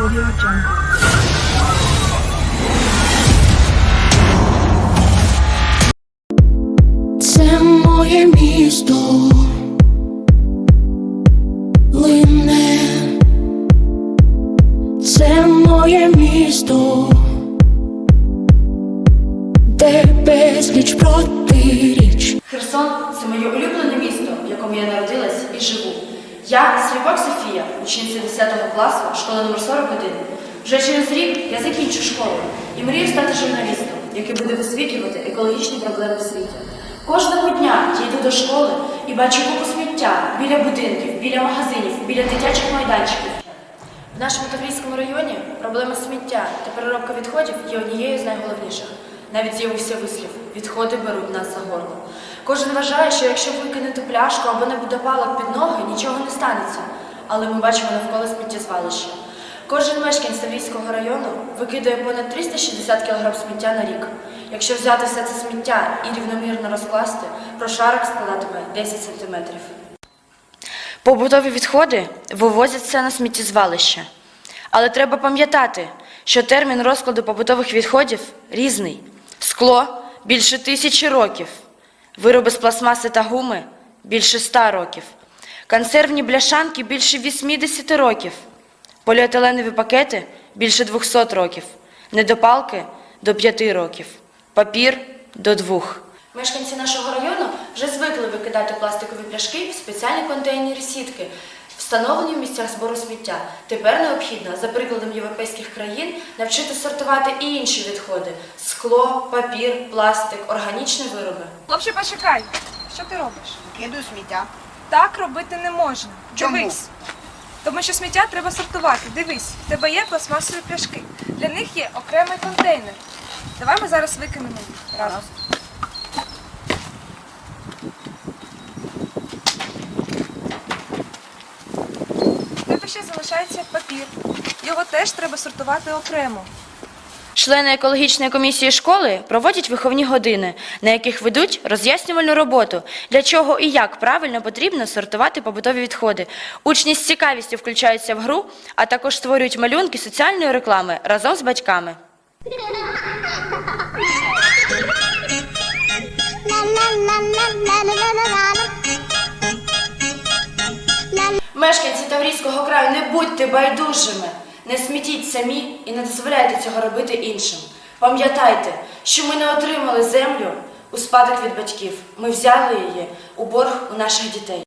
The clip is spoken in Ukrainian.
Audio Jungle. Це моє місто Лине Це моє місто Де безліч протиріч Херсон це моє улюблене місто, в якому я народилась і живу. Я Сліпак Софія, учениця 10 класу школи номер 41. Вже через рік я закінчу школу і мрію стати журналістом, який буде висвітлювати екологічні проблеми в світі. Кожного дня я йду до школи і бачу купу сміття біля будинків, біля магазинів, біля дитячих майданчиків. В нашому Таврійському районі проблема сміття та переробка відходів є однією з найголовніших. Навіть з'явився вислів відходи беруть нас за горло. Кожен вважає, що якщо викинути пляшку або не буде палок під ноги, нічого не станеться. Але ми бачимо навколо сміттєзвалища. Кожен мешканець Таврійського району викидає понад 360 кг сміття на рік. Якщо взяти все це сміття і рівномірно розкласти, прошарок складатиме 10 сантиметрів. Побутові відходи вивозяться на сміттєзвалище. Але треба пам'ятати, що термін розкладу побутових відходів різний. Скло більше тисячі років, вироби з пластмаси та гуми більше ста років, консервні бляшанки більше 80 років, поліетиленові пакети більше 200 років, недопалки до 5 років, папір до 2. Мешканці нашого району вже звикли викидати пластикові пляшки в спеціальні контейнери сітки, встановлені в місцях збору сміття. Тепер необхідно, за прикладом європейських країн, навчити сортувати і інші відходи: скло, папір, пластик, органічні вироби. Хлопче, почекай. Що ти робиш? Кидаю сміття. Так робити не можна. Чому? Дивись. Тому що сміття треба сортувати. Дивись, в тебе є пластмасові пляшки. Для них є окремий контейнер. Давай ми зараз викинемо їх разом. В тебе ще залишається папір. Його теж треба сортувати окремо. Члени екологічної комісії школи проводять виховні години, на яких ведуть роз'яснювальну роботу, для чого і як правильно потрібно сортувати побутові відходи. Учні з цікавістю включаються в гру, а також створюють малюнки соціальної реклами разом з батьками. Таврійського краю, не будьте байдужими, не смітіть самі і не дозволяйте цього робити іншим. Пам'ятайте, що ми не отримали землю у спадок від батьків. Ми взяли її у борг у наших дітей.